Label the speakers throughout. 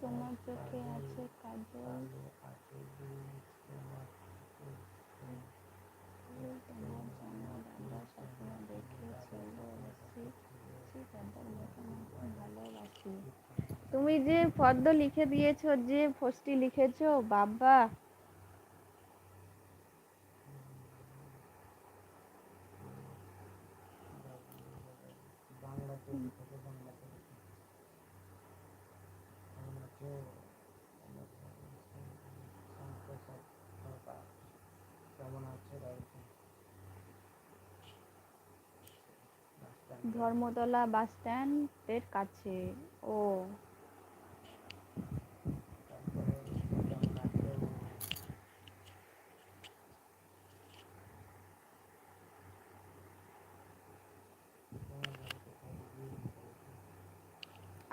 Speaker 1: তোমার চোখে আছে কাজল। তোমার জন্য স্বপ্ন ভালোবাসি। তুমি যে পদ্ম লিখে দিয়েছ, যে ফষ্টি লিখেছো, বাবা
Speaker 2: লিখেছে বাংলাতে লিখেছে আমাকে
Speaker 1: ধর্মতলা বাস স্ট্যান্ডের কাছে। ও
Speaker 2: তারপরে কেমন আছে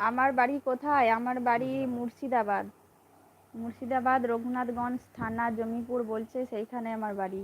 Speaker 1: আমার বাড়ি কোথায়? আমার বাড়ি মুর্শিদাবাদ। মুর্শিদাবাদ রঘুনাথগঞ্জ থানা জমিপুর বলছে সেইখানে আমার বাড়ি।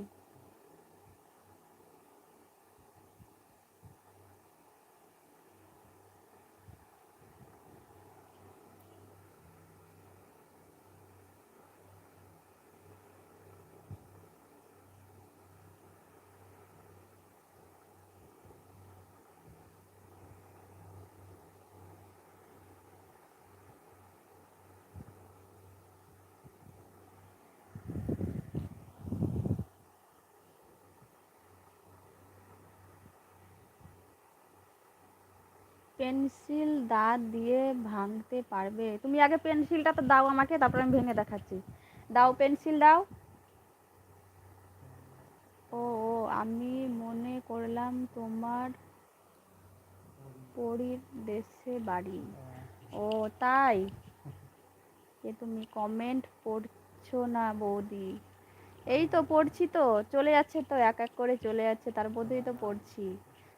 Speaker 1: পেন্সিল দাঁত দিয়ে ভাঙতে পারবে। তুমি আগে পেন্সিলটা তো দাও আমাকে, তারপর আমি ভেঙে দেখাচ্ছি। দাও পেন্সিল, দাও। ও আমি মনে করলাম তোমার পরীর দেশে বাড়ি। ও, তাই? এ তুমি কমেন্ট পড়ছো না বৌদি? এই তো পড়ছি তো, চলে যাচ্ছে তো, এক এক করে চলে যাচ্ছে, তার মধ্যেই তো পড়ছি।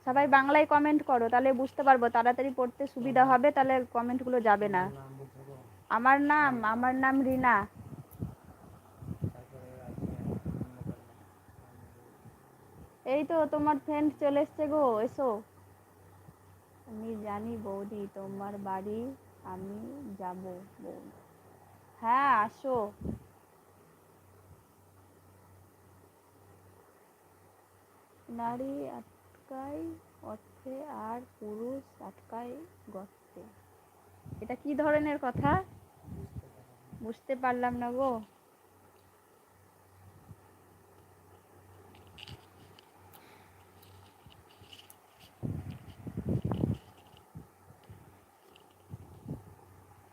Speaker 1: সবাই বাংলায় কমেন্ট করো, তাহলে বুঝতে পারব, তাড়াতাড়ি পড়তে সুবিধা হবে, তাহলে কমেন্টগুলো যাবে না। আমার নাম আমার নাম রিনা। এই তো তোমার ফ্রেন্ড চলে এসছে গো, এসো। আমি জানি বৌদি, তোমার বাড়ি আমি যাব, বৌদি। হ্যাঁ আসো। নারী আটকায় অর্থে আর পুরুষ আটকায় গর্তে। এটা কি ধরনের কথা? বুঝতে পারলাম না গো।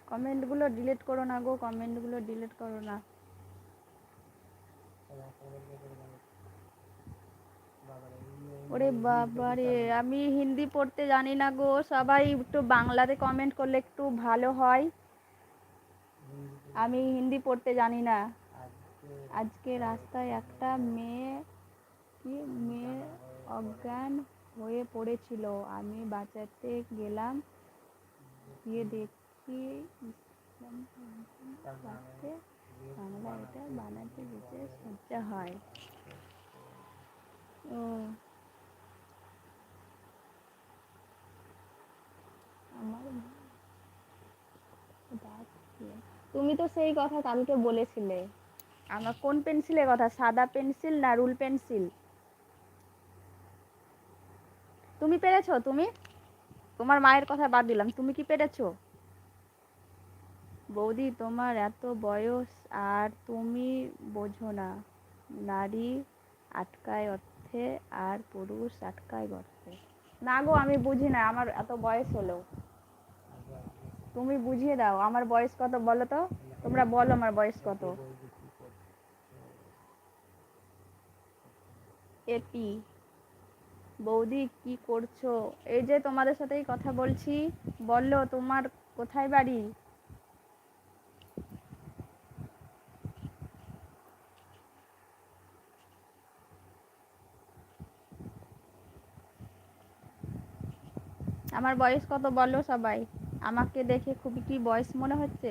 Speaker 1: কমেন্টগুলো ডিলিট করো না গো, কমেন্টগুলো ডিলিট করো না
Speaker 2: তারপরে লেগে গেল বাবারে এই
Speaker 1: ওরে বাবারে, আমি হিন্দি পড়তে জানি না গো, সবাই একটু বাংলাতে কমেন্ট করলে একটু ভালো হয়। আমি হিন্দি পড়তে জানি না।
Speaker 2: আজকে
Speaker 1: রাস্তায় একটা মেয়ে, কি মেয়ে অজ্ঞান হয়ে পড়েছিল। আমি বাঁচাতে গেলাম। গিয়ে দেখি বাংলা এটা বানাতে দিতে সজ্জা হয়। তুমি তো সেই কথা কালকে বলেছিলে। আমার কোন পেন্সিলের কথা? সাদা পেন্সিল না রুল পেন্সিল? তুমি পেরেছ? তুমি? তোমার মায়ের কথা বাদ দিলাম। তুমি কি পেরেছ? বৌদি, তোমার এত বয়স আর তুমি বোঝো না। নারী আটকায় অর্থে আর পুরুষ আটকায় গর্তে না গো, আমি বুঝি না, আমার এত বয়স হলো তুমি বুঝিয়ে দাও, আমার বয়স কত বলো তো? তোমরা বলো আমার বয়স কত। এপি, বৌদি কি করছ? এই যে তোমাদের সাথেই কথা বলছি, বলল তোমার কোথায় বাড়ি? আমার বয়স কত বলো সবাই? আমাকে দেখে খুবই কি বয়স মনে হচ্ছে?